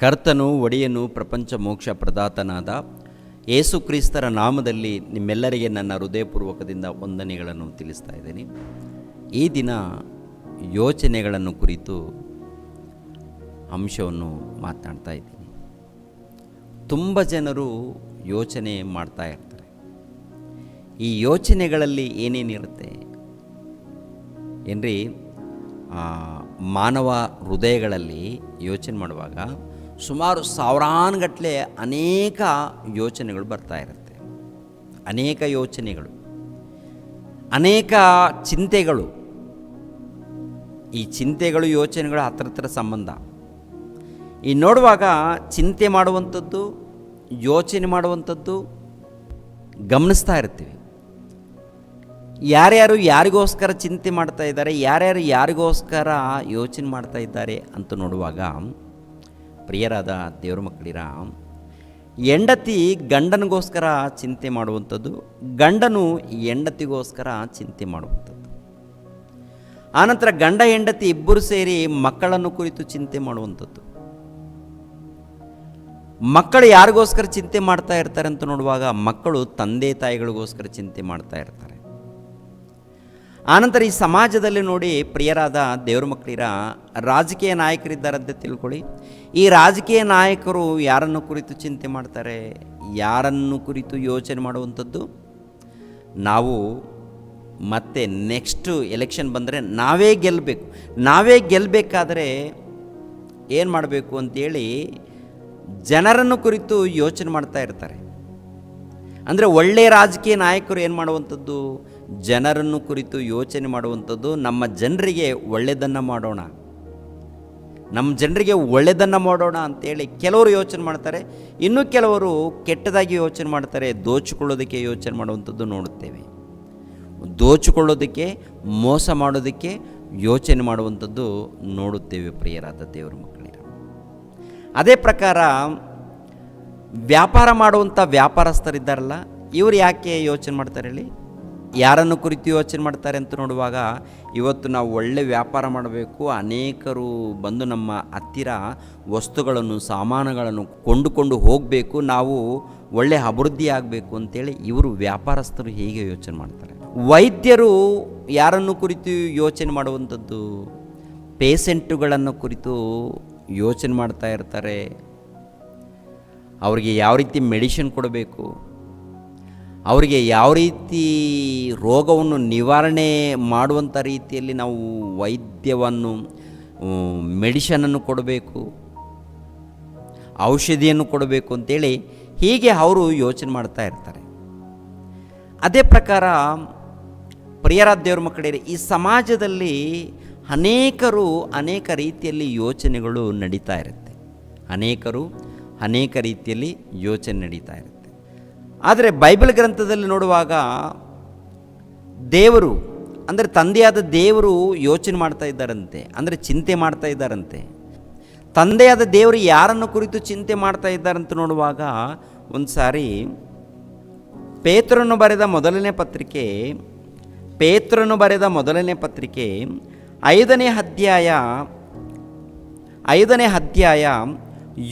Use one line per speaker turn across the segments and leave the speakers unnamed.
ಕರ್ತನು ಒಡೆಯನು ಪ್ರಪಂಚ ಮೋಕ್ಷ ಪ್ರದಾತನಾದ ಯೇಸು ಕ್ರಿಸ್ತರ ನಾಮದಲ್ಲಿ ನಿಮ್ಮೆಲ್ಲರಿಗೆ ನನ್ನ ಹೃದಯಪೂರ್ವಕದಿಂದ ವಂದನೆಗಳನ್ನು ತಿಳಿಸ್ತಾ ಇದ್ದೀನಿ. ಈ ದಿನ ಯೋಚನೆಗಳನ್ನು ಕುರಿತು ಅಂಶವನ್ನು ಮಾತನಾಡ್ತಾ ಇದ್ದೀನಿ. ತುಂಬ ಜನರು ಯೋಚನೆ ಮಾಡ್ತಾ ಇರ್ತಾರೆ. ಈ ಯೋಚನೆಗಳಲ್ಲಿ ಏನೇನಿರುತ್ತೆ ಏನ್ರಿ? ಮಾನವ ಹೃದಯಗಳಲ್ಲಿ ಯೋಚನೆ ಮಾಡುವಾಗ ಸುಮಾರು ಸಾವಿರಾನುಗಟ್ಟಲೆ ಅನೇಕ ಯೋಚನೆಗಳು ಬರ್ತಾ ಇರುತ್ತೆ. ಅನೇಕ ಯೋಚನೆಗಳು. ಅನೇಕ ಚಿಂತೆಗಳು. ಈ ಚಿಂತೆಗಳು, ಯೋಚನೆಗಳು ಹತ್ರ ಹತ್ರ ಸಂಬಂಧ. ಈ ನೋಡುವಾಗ ಚಿಂತೆ ಮಾಡುವಂಥದ್ದು, ಯೋಚನೆ ಮಾಡುವಂಥದ್ದು ಗಮನಿಸ್ತಾ ಇರ್ತೀವಿ. ಯಾರ್ಯಾರು ಯಾರಿಗೋಸ್ಕರ ಚಿಂತೆ ಮಾಡ್ತಾ ಇದ್ದಾರೆ, ಯಾರ್ಯಾರು ಯಾರಿಗೋಸ್ಕರ ಯೋಚನೆ ಮಾಡ್ತಾ ಇದ್ದಾರೆ ಅಂತ ನೋಡುವಾಗ ಪ್ರಿಯರಾದ ದೇವ್ರ ಮಕ್ಕಳಿರ ಹೆಂಡತಿ ಗಂಡನಿಗೋಸ್ಕರ ಚಿಂತೆ ಮಾಡುವಂಥದ್ದು, ಗಂಡನು ಹೆಂಡತಿಗೋಸ್ಕರ ಚಿಂತೆ ಮಾಡುವಂಥದ್ದು. ಆನಂತರ ಗಂಡ ಹೆಂಡತಿ ಇಬ್ಬರು ಸೇರಿ ಮಕ್ಕಳನ್ನು ಕುರಿತು ಚಿಂತೆ ಮಾಡುವಂಥದ್ದು. ಮಕ್ಕಳು ಯಾರಿಗೋಸ್ಕರ ಚಿಂತೆ ಮಾಡ್ತಾ ಇರ್ತಾರೆ ಅಂತ ನೋಡುವಾಗ ಮಕ್ಕಳು ತಂದೆ ತಾಯಿಗಳಿಗೋಸ್ಕರ ಚಿಂತೆ ಮಾಡ್ತಾ ಇರ್ತಾರೆ. ಆನಂತರ ಈ ಸಮಾಜದಲ್ಲಿ ನೋಡಿ ಪ್ರಿಯರಾದ ದೇವ್ರ ಮಕ್ಕಳಿರ, ರಾಜಕೀಯ ನಾಯಕರಿದ್ದಾರಂತೆ ತಿಳ್ಕೊಳ್ಳಿ. ಈ ರಾಜಕೀಯ ನಾಯಕರು ಯಾರನ್ನು ಕುರಿತು ಚಿಂತೆ ಮಾಡ್ತಾರೆ, ಯಾರನ್ನು ಕುರಿತು ಯೋಚನೆ ಮಾಡುವಂಥದ್ದು? ನಾವು ಮತ್ತೆ ನೆಕ್ಸ್ಟು ಎಲೆಕ್ಷನ್ ಬಂದರೆ ನಾವೇ ಗೆಲ್ಲಬೇಕು ನಾವೇ ಗೆಲ್ಲಬೇಕಾದ್ರೆ ಏನು ಮಾಡಬೇಕು ಅಂತೇಳಿ ಜನರನ್ನು ಕುರಿತು ಯೋಚನೆ ಮಾಡ್ತಾ ಇರ್ತಾರೆ. ಅಂದರೆ ಒಳ್ಳೆಯ ರಾಜಕೀಯ ನಾಯಕರು ಏನು ಮಾಡುವಂಥದ್ದು? ಜನರನ್ನು ಕುರಿತು ಯೋಚನೆ ಮಾಡುವಂಥದ್ದು ನಮ್ಮ ಜನರಿಗೆ ಒಳ್ಳೆಯದನ್ನು ಮಾಡೋಣ. ನಮ್ಮ ಜನರಿಗೆ ಒಳ್ಳೆಯದನ್ನು ಮಾಡೋಣ ಅಂತೇಳಿ ಕೆಲವರು ಯೋಚನೆ ಮಾಡ್ತಾರೆ, ಇನ್ನು ಕೆಲವರು ಕೆಟ್ಟದಾಗಿ ಯೋಚನೆ ಮಾಡ್ತಾರೆ, ದೋಚಿಕೊಳ್ಳೋದಕ್ಕೆ ಯೋಚನೆ ಮಾಡುವಂಥದ್ದು ನೋಡುತ್ತೇವೆ. ದೋಚಿಕೊಳ್ಳೋದಕ್ಕೆ, ಮೋಸ ಮಾಡೋದಕ್ಕೆ ಯೋಚನೆ ಮಾಡುವಂಥದ್ದು ನೋಡುತ್ತೇವೆ ಪ್ರಿಯರಾದ ದೇವರ ಮಕ್ಕಳಿಗೆ ಅದೇ ಪ್ರಕಾರ ವ್ಯಾಪಾರ ಮಾಡುವಂಥ ವ್ಯಾಪಾರಸ್ಥರಿದ್ದಾರಲ್ಲ, ಇವರು ಯಾಕೆ ಯೋಚನೆ ಮಾಡ್ತಾರೆ ಹೇಳಿ? ಯಾರನ್ನು ಕುರಿತು ಯೋಚನೆ ಮಾಡ್ತಾರೆ ಅಂತ ನೋಡುವಾಗ ಇವತ್ತು ನಾವು ಒಳ್ಳೆ ವ್ಯಾಪಾರ ಮಾಡಬೇಕು, ಅನೇಕರು ಬಂದು ನಮ್ಮ ಹತ್ತಿರ ವಸ್ತುಗಳನ್ನು, ಸಾಮಾನುಗಳನ್ನು ಕೊಂಡುಕೊಂಡು ಹೋಗಬೇಕು, ನಾವು ಒಳ್ಳೆ ಅಭಿವೃದ್ಧಿ ಆಗಬೇಕು ಅಂತೇಳಿ ಇವರು ವ್ಯಾಪಾರಸ್ಥರು ಹೇಗೆ ಯೋಚನೆ ಮಾಡ್ತಾರೆ? ವೈದ್ಯರು ಯಾರನ್ನು ಕುರಿತು ಯೋಚನೆ ಮಾಡುವಂಥದ್ದು? ಪೇಸೆಂಟುಗಳನ್ನು ಕುರಿತು ಯೋಚನೆ ಮಾಡ್ತಾ ಇರ್ತಾರೆ. ಅವರಿಗೆ ಯಾವ ರೀತಿ ಮೆಡಿಷನ್ ಕೊಡಬೇಕು? ಅವರಿಗೆ ಯಾವ ರೀತಿ ರೋಗವನ್ನು ನಿವಾರಣೆ ಮಾಡುವಂಥ ರೀತಿಯಲ್ಲಿ ನಾವು ವೈದ್ಯವನ್ನು ಮೆಡಿಷನನ್ನು ಕೊಡಬೇಕು, ಔಷಧಿಯನ್ನು ಕೊಡಬೇಕು ಅಂತೇಳಿ ಹೀಗೆ ಅವರು ಯೋಚನೆ ಮಾಡ್ತಾ ಇರ್ತಾರೆ. ಅದೇ ಪ್ರಕಾರ ಪ್ರಿಯರ ದೇವ್ರ ಮಕ್ಕಳೇ, ಈ ಸಮಾಜದಲ್ಲಿ ಅನೇಕರು ಅನೇಕ ರೀತಿಯಲ್ಲಿ ಯೋಚನೆಗಳು ನಡೀತಾ ಇರುತ್ತೆ. ಅನೇಕರು ಅನೇಕ ರೀತಿಯಲ್ಲಿ ಯೋಚನೆ ನಡೀತಾ ಇರುತ್ತೆ. ಆದರೆ ಬೈಬಲ್ ಗ್ರಂಥದಲ್ಲಿ ನೋಡುವಾಗ ದೇವರು, ಅಂದರೆ ತಂದೆಯಾದ ದೇವರು ಯೋಚನೆ ಮಾಡ್ತಾ ಇದ್ದಾರಂತೆ, ಅಂದರೆ ಚಿಂತೆ ಮಾಡ್ತಾ ಇದ್ದಾರಂತೆ. ತಂದೆಯಾದ ದೇವರು ಯಾರನ್ನು ಕುರಿತು ಚಿಂತೆ ಮಾಡ್ತಾ ಇದ್ದಾರಂತ ನೋಡುವಾಗ ಒಂದು ಸಾರಿ ಪೇತ್ರನು ಬರೆದ ಮೊದಲನೇ ಪತ್ರಿಕೆ, ಪೇತ್ರನು ಬರೆದ ಮೊದಲನೇ ಪತ್ರಿಕೆ, ಐದನೇ ಅಧ್ಯಾಯ ಐದನೇ ಅಧ್ಯಾಯ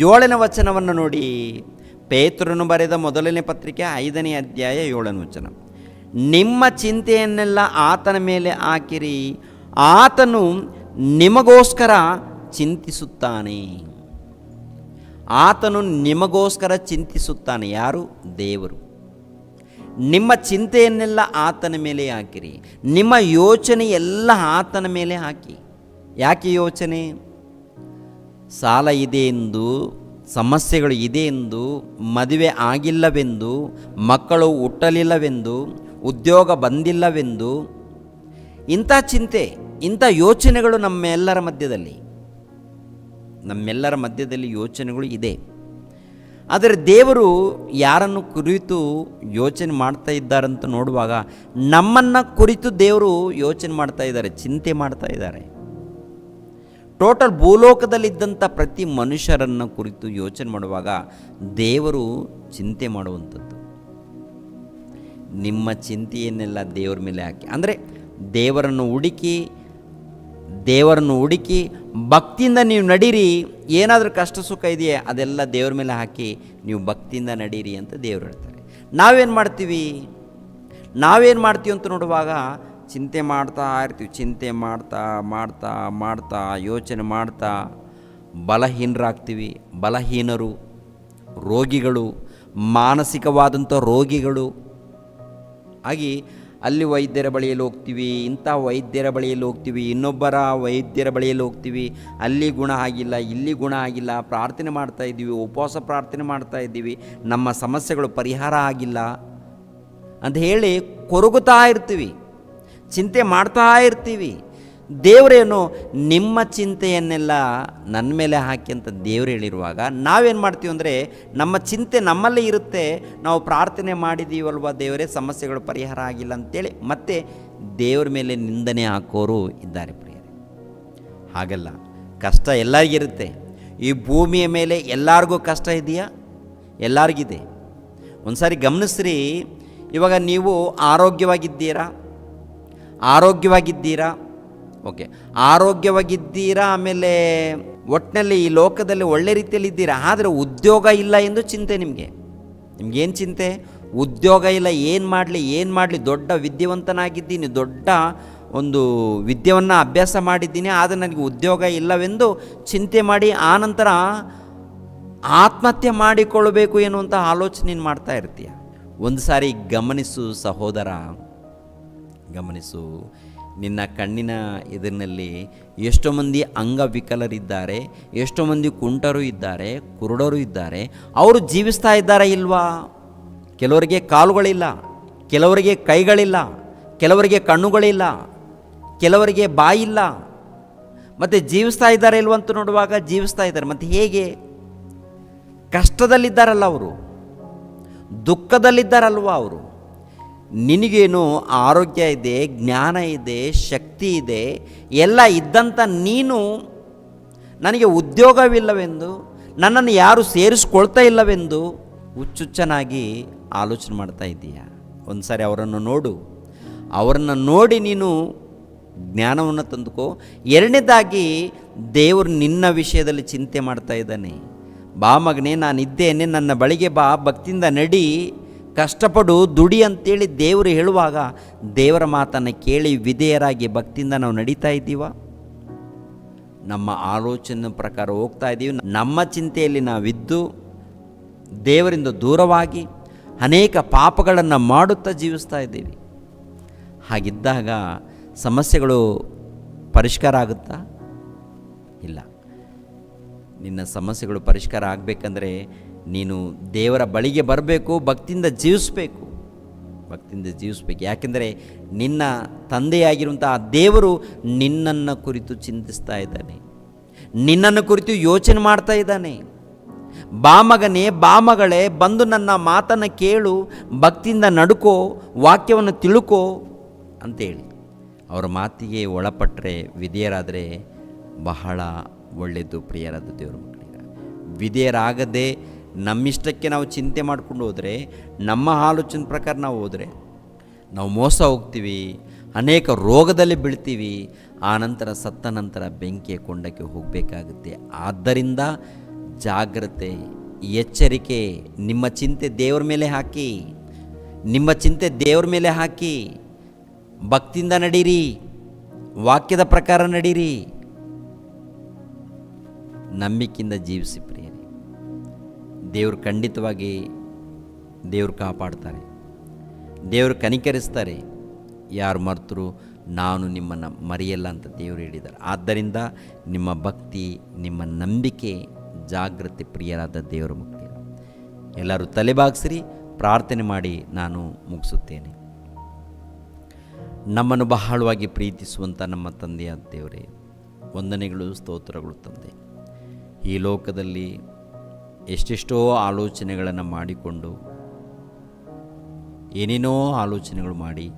ಏಳನೇ ವಚನವನ್ನು ನೋಡಿ ಪೇತ್ರನು ಬರೆದ ಮೊದಲನೇ ಪತ್ರಿಕೆ ಐದನೇ ಅಧ್ಯಾಯ ಏಳನೇ ವಚನ. ನಿಮ್ಮ ಚಿಂತೆಯನ್ನೆಲ್ಲ ಆತನ ಮೇಲೆ ಹಾಕಿರಿ, ಆತನು ನಿಮಗೋಸ್ಕರ ಚಿಂತಿಸುತ್ತಾನೆ. ಆತನು ನಿಮಗೋಸ್ಕರ ಚಿಂತಿಸುತ್ತಾನೆ, ಯಾರು? ದೇವರು. ನಿಮ್ಮ ಚಿಂತೆಯನ್ನೆಲ್ಲ ಆತನ ಮೇಲೆ ಹಾಕಿರಿ, ನಿಮ್ಮ ಯೋಚನೆ ಎಲ್ಲ ಆತನ ಮೇಲೆ ಹಾಕಿ. ಯಾಕೆ ಯೋಚನೆ? ಸಾಲ ಇದೆ ಎಂದು ಸಮಸ್ಯೆಗಳು ಇದೆ ಎಂದು, ಮದುವೆ ಆಗಿಲ್ಲವೆಂದು, ಮಕ್ಕಳು ಹುಟ್ಟಲಿಲ್ಲವೆಂದು, ಉದ್ಯೋಗ ಬಂದಿಲ್ಲವೆಂದು, ಇಂಥ ಚಿಂತೆ, ಇಂಥ ಯೋಚನೆಗಳು ನಮ್ಮೆಲ್ಲರ ಮಧ್ಯದಲ್ಲಿ. ನಮ್ಮೆಲ್ಲರ ಮಧ್ಯದಲ್ಲಿ ಯೋಚನೆಗಳು ಇದೆ. ಆದರೆ ದೇವರು ಯಾರನ್ನು ಕುರಿತು ಯೋಚನೆ ಮಾಡ್ತಾ ಇದ್ದಾರಂತ ನೋಡುವಾಗ ನಮ್ಮನ್ನು ಕುರಿತು ದೇವರು ಯೋಚನೆ ಮಾಡ್ತಾ ಇದ್ದಾರೆ, ಚಿಂತೆ ಮಾಡ್ತಾ ಇದ್ದಾರೆ. ಟೋಟಲ್ ಭೂಲೋಕದಲ್ಲಿದ್ದಂಥ ಪ್ರತಿ ಮನುಷ್ಯರನ್ನು ಕುರಿತು ಯೋಚನೆ ಮಾಡುವಾಗ ದೇವರು ಚಿಂತೆ ಮಾಡುವಂಥದ್ದು. ನಿಮ್ಮ ಚಿಂತೆಯನ್ನೆಲ್ಲ ದೇವರ ಮೇಲೆ ಹಾಕಿ, ಅಂದರೆ ದೇವರನ್ನು ಹುಡುಕಿ ದೇವರನ್ನು ಹುಡುಕಿ, ಭಕ್ತಿಯಿಂದ ನೀವು ನಡೀರಿ, ಏನಾದರೂ ಕಷ್ಟ ಸುಖ ಇದೆಯೇ ಅದೆಲ್ಲ ದೇವ್ರ ಮೇಲೆ ಹಾಕಿ ನೀವು ಭಕ್ತಿಯಿಂದ ನಡೀರಿ ಅಂತ ದೇವರು ಹೇಳ್ತಾರೆ. ನಾವೇನು ಮಾಡ್ತೀವಿ? ನಾವೇನು ಮಾಡ್ತೀವಿ ಅಂತ ನೋಡುವಾಗ ಚಿಂತೆ ಮಾಡ್ತಾ ಇರ್ತೀವಿ, ಚಿಂತೆ ಮಾಡ್ತಾ ಮಾಡ್ತಾ ಮಾಡ್ತಾ, ಯೋಚನೆ ಮಾಡ್ತಾ ಬಲಹೀನರಾಗ್ತೀವಿ, ಬಲಹೀನರು, ರೋಗಿಗಳು, ಮಾನಸಿಕವಾದಂಥ ರೋಗಿಗಳು. ಆಗಿ ಅಲ್ಲಿ ವೈದ್ಯರ ಬಳಿಯಲ್ಲಿ ಹೋಗ್ತೀವಿ, ಇಂಥ ವೈದ್ಯರ ಬಳಿಯಲ್ಲಿ ಹೋಗ್ತೀವಿ, ಇನ್ನೊಬ್ಬರ ವೈದ್ಯರ ಬಳಿಯಲ್ಲಿ ಹೋಗ್ತೀವಿ. ಅಲ್ಲಿ ಗುಣ ಆಗಿಲ್ಲ, ಇಲ್ಲಿ ಗುಣ ಆಗಿಲ್ಲ, ಪ್ರಾರ್ಥನೆ ಮಾಡ್ತಾ ಇದ್ದೀವಿ, ಉಪವಾಸ ಪ್ರಾರ್ಥನೆ ಮಾಡ್ತಾ ಇದ್ದೀವಿ. ನಮ್ಮ ಸಮಸ್ಯೆಗಳು ಪರಿಹಾರ ಆಗಿಲ್ಲ ಅಂತ ಹೇಳಿ ಕೊರಗುತ್ತಾ ಇರ್ತೀವಿ. ಚಿಂತೆ ಮಾಡ್ತಾ ಇರ್ತೀವಿ. ದೇವರೇನು ನಿಮ್ಮ ಚಿಂತೆಯನ್ನೆಲ್ಲ ನನ್ನ ಮೇಲೆ ಹಾಕಿ ಅಂತ ದೇವ್ರು ಹೇಳಿರುವಾಗ ನಾವೇನು ಮಾಡ್ತೀವಿ ಅಂದರೆ ನಮ್ಮ ಚಿಂತೆ ನಮ್ಮಲ್ಲೇ ಇರುತ್ತೆ. ನಾವು ಪ್ರಾರ್ಥನೆ ಮಾಡಿದ್ದೀವಲ್ವ ದೇವರೇ, ಸಮಸ್ಯೆಗಳು ಪರಿಹಾರ ಆಗಿಲ್ಲ ಅಂತೇಳಿ ಮತ್ತೆ ದೇವ್ರ ಮೇಲೆ ನಿಂದನೆ ಹಾಕೋರು ಇದ್ದಾರೆ ಪ್ರಿಯರೇ. ಹಾಗಲ್ಲ ಕಷ್ಟ ಎಲ್ಲರಿಗಿರುತ್ತೆ. ಈ ಭೂಮಿಯ ಮೇಲೆ ಎಲ್ಲರಿಗೂ ಕಷ್ಟ ಇದೆಯಾ? ಎಲ್ಲರಿಗಿದೆ. ಒಂದು ಸಾರಿ ಗಮನಿಸ್ರಿ, ಇವಾಗ ನೀವು ಆರೋಗ್ಯವಾಗಿದ್ದೀರಾ? ಆರೋಗ್ಯವಾಗಿದ್ದೀರಾ? ಓಕೆ ಆರೋಗ್ಯವಾಗಿದ್ದೀರಾ ಆಮೇಲೆ ಒಟ್ಟಿನಲ್ಲಿ ಈ ಲೋಕದಲ್ಲಿ ಒಳ್ಳೆ ರೀತಿಯಲ್ಲಿ ಇದ್ದೀರಾ? ಆದರೆ ಉದ್ಯೋಗ ಇಲ್ಲ ಎಂದು ಚಿಂತೆ ನಿಮಗೆ. ನಿಮ್ಗೇನು ಚಿಂತೆ? ಉದ್ಯೋಗ ಇಲ್ಲ, ಏನು ಮಾಡಲಿ ಏನು ಮಾಡಲಿ, ದೊಡ್ಡ ವಿದ್ಯಾವಂತನಾಗಿದ್ದೀನಿ, ದೊಡ್ಡ ಒಂದು ವಿದ್ಯೆಯನ್ನು ಅಭ್ಯಾಸ ಮಾಡಿದ್ದೀನಿ, ಆದರೆ ನನಗೆ ಉದ್ಯೋಗ ಇಲ್ಲವೆಂದು ಚಿಂತೆ ಮಾಡಿ ಆನಂತರ ಆತ್ಮಹತ್ಯೆ ಮಾಡಿಕೊಳ್ಳಬೇಕು ಎನ್ನುವಂಥ ಆಲೋಚನೆ ಮಾಡ್ತಾ ಇರ್ತೀಯ? ಒಂದು ಸಾರಿ ಗಮನಿಸು ಸಹೋದರ. ಗಮನಿಸು. ನಿನ್ನ ಕಣ್ಣಿನ ಎದುರಿನಲ್ಲಿ ಎಷ್ಟೋ ಮಂದಿ ಅಂಗವಿಕಲರಿದ್ದಾರೆ, ಎಷ್ಟೋ ಮಂದಿ ಕುಂಟರು ಇದ್ದಾರೆ, ಕುರುಡರು ಇದ್ದಾರೆ. ಅವರು ಜೀವಿಸ್ತಾ ಇದ್ದಾರಾ ಇಲ್ವಾ? ಕೆಲವರಿಗೆ ಕಾಲುಗಳಿಲ್ಲ, ಕೆಲವರಿಗೆ ಕೈಗಳಿಲ್ಲ, ಕೆಲವರಿಗೆ ಕಣ್ಣುಗಳಿಲ್ಲ, ಕೆಲವರಿಗೆ ಬಾಯಿಲ್ಲ. ಮತ್ತು ಜೀವಿಸ್ತಾ ಇದ್ದಾರೆ ಇಲ್ವಂತ ನೋಡುವಾಗ ಜೀವಿಸ್ತಾ ಇದ್ದಾರೆ. ಮತ್ತು ಹೇಗೆ? ಕಷ್ಟದಲ್ಲಿದ್ದಾರಲ್ಲ ಅವರು, ದುಃಖದಲ್ಲಿದ್ದಾರಲ್ವ ಅವರು? ನಿನಗೇನು ಆರೋಗ್ಯ ಇದೆ, ಜ್ಞಾನ ಇದೆ, ಶಕ್ತಿ ಇದೆ, ಎಲ್ಲ ಇದ್ದಂಥ ನೀನು ನನಗೆ ಉದ್ಯೋಗವಿಲ್ಲವೆಂದು, ನನ್ನನ್ನು ಯಾರು ಸೇರಿಸ್ಕೊಳ್ತಾ ಇಲ್ಲವೆಂದು ಹುಚ್ಚುಚ್ಚನಾಗಿ ಆಲೋಚನೆ ಮಾಡ್ತಾ ಇದ್ದೀಯ? ಒಂದು ಸಾರಿ ಅವರನ್ನು ನೋಡು. ಅವರನ್ನು ನೋಡಿ ನೀನು ಜ್ಞಾನವನ್ನು ತಂದುಕೋ. ಎರಡನೇದಾಗಿ, ದೇವರು ನಿನ್ನ ವಿಷಯದಲ್ಲಿ ಚಿಂತೆ ಮಾಡ್ತಾ ಇದ್ದಾನೆ. ಬಾ ಮಗನೇ ನಾನು ಇದ್ದೇನೆ ನನ್ನ ಬಳಿಗೆ ಬಾ, ಭಕ್ತಿಯಿಂದ ನಡಿ. ಕಷ್ಟಪಡು ದುಡಿ ಅಂತೇಳಿ ದೇವರು ಹೇಳುವಾಗ ದೇವರ ಮಾತನ್ನು ಕೇಳಿ ವಿಧೇಯರಾಗಿ ಭಕ್ತಿಯಿಂದ ನಾವು ನಡೀತಾ ಇದ್ದೀವ? ನಮ್ಮ ಆಲೋಚನೆ ಪ್ರಕಾರ ಹೋಗ್ತಾ ಇದ್ದೀವಿ. ನಮ್ಮ ಚಿಂತೆಯಲ್ಲಿ ನಾವಿದ್ದು ದೇವರಿಂದ ದೂರವಾಗಿ ಅನೇಕ ಪಾಪಗಳನ್ನು ಮಾಡುತ್ತಾ ಜೀವಿಸ್ತಾ ಇದ್ದೀವಿ. ಹಾಗಿದ್ದಾಗ ಸಮಸ್ಯೆಗಳು ಪರಿಷ್ಕಾರ ಆಗುತ್ತಾ? ಇಲ್ಲ. ನಿನ್ನ ಸಮಸ್ಯೆಗಳು ಪರಿಷ್ಕಾರ ಆಗಬೇಕಂದ್ರೆ ನೀನು ದೇವರ ಬಳಿಗೆ ಬರಬೇಕು, ಭಕ್ತಿಯಿಂದ ಜೀವಿಸಬೇಕು. ಭಕ್ತಿಯಿಂದ ಜೀವಿಸಬೇಕು. ಯಾಕೆಂದರೆ ನಿನ್ನ ತಂದೆಯಾಗಿರುವಂಥ ಆ ದೇವರು ನಿನ್ನನ್ನು ಕುರಿತು ಚಿಂತಿಸ್ತಾ ಇದ್ದಾನೆ. ನಿನ್ನನ್ನು ಕುರಿತು ಯೋಚನೆ ಮಾಡ್ತಾ ಇದ್ದಾನೆ. ಬಾಮಗನೇ ಬಾಮಗಳೇ ಬಂದು ನನ್ನ ಮಾತನ್ನು ಕೇಳು, ಭಕ್ತಿಯಿಂದ ನಡ್ಕೋ, ವಾಕ್ಯವನ್ನು ತಿಳ್ಕೋ ಅಂತೇಳಿ. ಅವರ ಮಾತಿಗೆ ಒಳಪಟ್ಟರೆ ವಿಧೇಯರಾದರೆ ಬಹಳ ಒಳ್ಳೆಯದು, ಪ್ರಿಯರಾದ ದೇವರ ಮಕ್ಕಳಿಗೆ. ವಿಧೇಯರಾಗದೆ ನಮ್ಮಿಷ್ಟಕ್ಕೆ ನಾವು ಚಿಂತೆ ಮಾಡ್ಕೊಂಡು ಹೋದರೆ, ನಮ್ಮ ಆಲೋಚನೆ ಪ್ರಕಾರ ನಾವು ಹೋದರೆ, ನಾವು ಮೋಸ ಹೋಗ್ತೀವಿ, ಅನೇಕ ರೋಗದಲ್ಲಿ ಬೀಳ್ತೀವಿ, ಆ ನಂತರ ಸತ್ತ ನಂತರ ಬೆಂಕಿಯ ಕೊಂಡಕ್ಕೆ ಹೋಗಬೇಕಾಗುತ್ತೆ. ಆದ್ದರಿಂದ ಜಾಗ್ರತೆ, ಎಚ್ಚರಿಕೆ, ನಿಮ್ಮ ಚಿಂತೆ ದೇವರ ಮೇಲೆ ಹಾಕಿ, ನಿಮ್ಮ ಚಿಂತೆ ದೇವರ ಮೇಲೆ ಹಾಕಿ, ಭಕ್ತಿಯಿಂದ ನಡೀರಿ, ವಾಕ್ಯದ ಪ್ರಕಾರ ನಡೀರಿ. ನಂಬಿಕೆಯಿಂದ ಜೀವಿಸಿ ದೇವರು ಖಂಡಿತವಾಗಿ ದೇವರು ಕಾಪಾಡ್ತಾರೆ. ದೇವರು ಕನಿಕರಿಸ್ತಾರೆ. ಯಾರು ಮರ್ತರು, ನಾನು ನಿಮ್ಮನ್ನು ಮರೆಯಲ್ಲ ಅಂತ ದೇವರು ಹೇಳಿದ್ದಾರೆ. ಆದ್ದರಿಂದ ನಿಮ್ಮ ಭಕ್ತಿ, ನಿಮ್ಮ ನಂಬಿಕೆ ಜಾಗೃತಿ ಪ್ರಿಯರಾದ ದೇವರ ಮುಕ್ತಿ. ಎಲ್ಲರೂ ತಲೆಬಾಗಿಸ್ರಿ ಪ್ರಾರ್ಥನೆ ಮಾಡಿ ನಾನು ಮುಗಿಸುತ್ತೇನೆ. ನಮ್ಮನ್ನು ಬಹಳವಾಗಿ ಪ್ರೀತಿಸುವಂಥ ನಮ್ಮ ತಂದೆಯಾದ ದೇವರೇ, ವಂದನೆಗಳು, ಸ್ತೋತ್ರಗಳು ತಂದೆ. ಈ ಲೋಕದಲ್ಲಿ ಎಷ್ಟೆಷ್ಟೋ ಆಲೋಚನೆಗಳನ್ನು ಮಾಡಿಕೊಂಡು, ಏನೇನೋ ಆಲೋಚನೆಗಳು ಮಾಡಿ,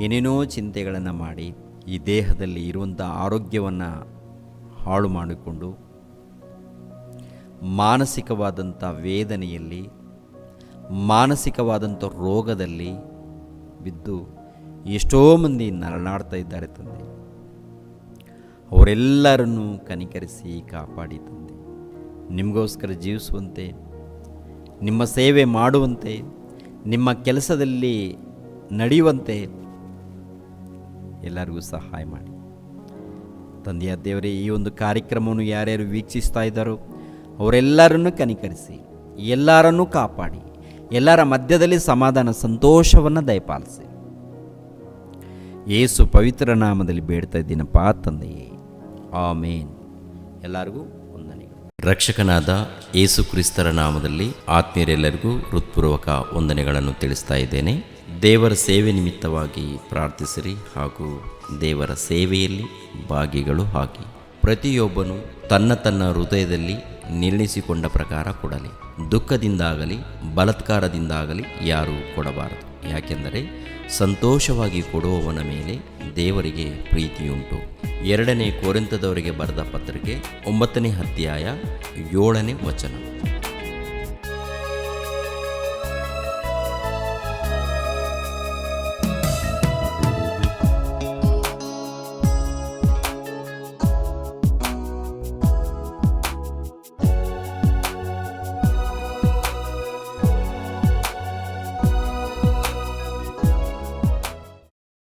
ಏನೇನೋ ಚಿಂತೆಗಳನ್ನು ಮಾಡಿ ಈ ದೇಹದಲ್ಲಿ ಇರುವಂಥ ಆರೋಗ್ಯವನ್ನು ಹಾಳು ಮಾಡಿಕೊಂಡು, ಮಾನಸಿಕವಾದಂಥ ವೇದನೆಯಲ್ಲಿ, ಮಾನಸಿಕವಾದಂಥ ರೋಗದಲ್ಲಿ ಬಿದ್ದು ಎಷ್ಟೋ ಮಂದಿ ನರಳಾಡ್ತಾ ಇದ್ದಾರೆ ತಂದೆ. ಅವರೆಲ್ಲರನ್ನೂ ಕನಿಕರಿಸಿ ಕಾಪಾಡಿ ತಂದೆ. ನಿಮಗೋಸ್ಕರ ಜೀವಿಸುವಂತೆ, ನಿಮ್ಮ ಸೇವೆ ಮಾಡುವಂತೆ, ನಿಮ್ಮ ಕೆಲಸದಲ್ಲಿ ನಡೆಯುವಂತೆ ಎಲ್ಲರಿಗೂ ಸಹಾಯ ಮಾಡಿ. ತಂದೆಯ ದೇವರೇ, ಈ ಒಂದು ಕಾರ್ಯಕ್ರಮವನ್ನು ಯಾರ್ಯಾರು ವೀಕ್ಷಿಸ್ತಾ ಇದ್ದಾರೋ, ಅವರೆಲ್ಲರನ್ನು ಕನಿಕರಿಸಿ, ಎಲ್ಲರನ್ನೂ ಕಾಪಾಡಿ, ಎಲ್ಲರ ಮಧ್ಯದಲ್ಲಿ ಸಮಾಧಾನ, ಸಂತೋಷವನ್ನು ದಯಪಾಲಿಸಿ. ಏಸು ಪವಿತ್ರ ನಾಮದಲ್ಲಿ ಬೇಡ್ತಾ ಇದ್ದೀನಪ್ಪ ತಂದೆಯೇ. ಆಮೇನ್. ಎಲ್ಲರಿಗೂ
ರಕ್ಷಕನಾದ ಏಸು ಕ್ರಿಸ್ತರ ನಾಮದಲ್ಲಿ ಆತ್ಮೀಯರೆಲ್ಲರಿಗೂ ಹೃತ್ಪೂರ್ವಕ ವಂದನೆಗಳನ್ನು ತಿಳಿಸ್ತಾ ಇದ್ದೇನೆ. ದೇವರ ಸೇವೆ ನಿಮಿತ್ತವಾಗಿ ಪ್ರಾರ್ಥಿಸಿರಿ ಹಾಗೂ ದೇವರ ಸೇವೆಯಲ್ಲಿ ಭಾಗಿಗಳು ಹಾಕಿ ಪ್ರತಿಯೊಬ್ಬನು ತನ್ನ ತನ್ನ ಹೃದಯದಲ್ಲಿ ನಿರ್ಣಯಿಸಿಕೊಂಡ ಪ್ರಕಾರ ಕೊಡಲಿ. ದುಃಖದಿಂದಾಗಲಿ, ಬಲತ್ಕಾರದಿಂದಾಗಲಿ ಯಾರೂ ಕೊಡಬಾರದು. ಯಾಕೆಂದರೆ ಸಂತೋಷವಾಗಿ ಕೊಡುವವನ ಮೇಲೆ ದೇವರಿಗೆ ಪ್ರೀತಿಯುಂಟು. ಎರಡನೇ ಕೋರಿಂತದವರಿಗೆ ಬರೆದ ಪತ್ರಿಕೆ ಒಂಬತ್ತನೇ ಅಧ್ಯಾಯ ಏಳನೇ ವಚನ.